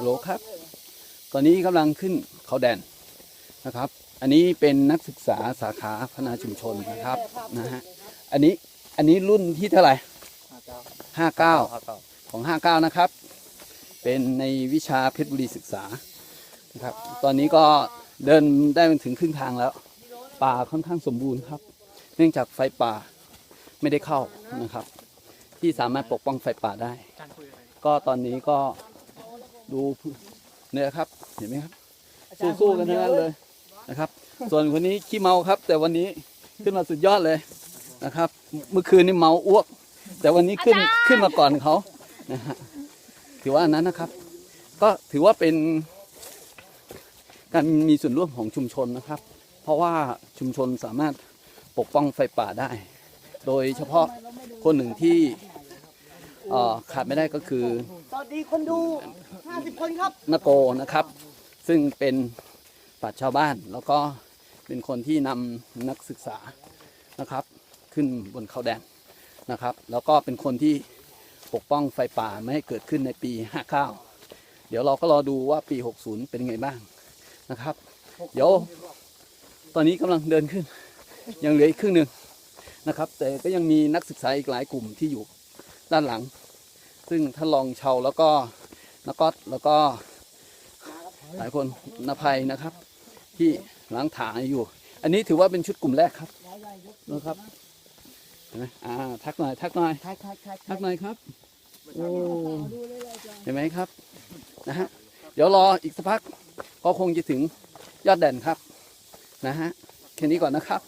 โหลครับ ตอนนี้กำลังขึ้นเขาแดนนะครับ อันนี้เป็นนักศึกษาสาขาพัฒนาชุมชนนะครับนะฮะอันนี้อันนี้รุ่นที่เท่าไหร่ห้าเก้าของห้าเก้านะครับ เป็นในวิชาเพชรบุรีศึกษานะครับ ตอนนี้ก็เดินได้ถึงครึ่งทางแล้ว ป่าค่อนข้างสมบูรณ์ครับ เนื่องจากไฟป่าไม่ได้เข้านะครับ ที่สามารถปกป้องไฟป่าได้ ก็ตอนนี้ก็ดูเนี่ยครับเห็นไหมครับ สู้ๆกันทั้งนั้นเลยนะครับ ส่วนคนนี้ขี้เมาครับ แต่วันนี้ขึ้นมาสุดยอดเลยนะครับ เมื่อคืนนี่เมาอ้วก แต่วันนี้ขึ้นขึ้นมาก่อนเขานะฮะถือว่าอันนั้นนะครับ ก็ถือว่าเป็นการมีส่วนร่วมของชุมชนนะครับ เพราะว่าชุมชนสามารถปกป้องไฟป่าได้ โดยเฉพาะคนหนึ่งที่เอ่อขาดไม่ได้ก็คือสวัสดีคนดู 50 คนครับนโกนะครับ ซึ่งเป็นปราชญ์ชาวบ้าน แล้วก็เป็นคนที่นำนักศึกษานะครับ ขึ้นบนเขาแดนนะครับ แล้วก็เป็นคนที่ปกป้องไฟป่าไม่ให้เกิดขึ้นในปี 59 เดี๋ยวเราก็รอดูว่าปี 60 เป็นไงบ้างนะครับ เดี๋ยว ตอนนี้กำลังเดินขึ้น ยังเหลืออีกครึ่งหนึ่งนะครับ แต่ก็ยังมีนักศึกษาอีกหลายกลุ่มที่อยู่ ด้านหลัง ซึ่งท่านรองเชาแล้วก็นก๊อตแล้วก็หลายคนนภัยนะครับ ที่ล้างถางอยู่ อันนี้ถือว่าเป็นชุดกลุ่มแรกครับนะครับเห็นไหมอ่าทักหน่อยทักหน่อยใครใครใครทักหน่อยครับโอ้เห็นไหมครับนะฮะเดี๋ยวรออีกสักพักก็คงจะถึงยอดแด่นครับนะฮะแค่นี้ก่อนนะครับ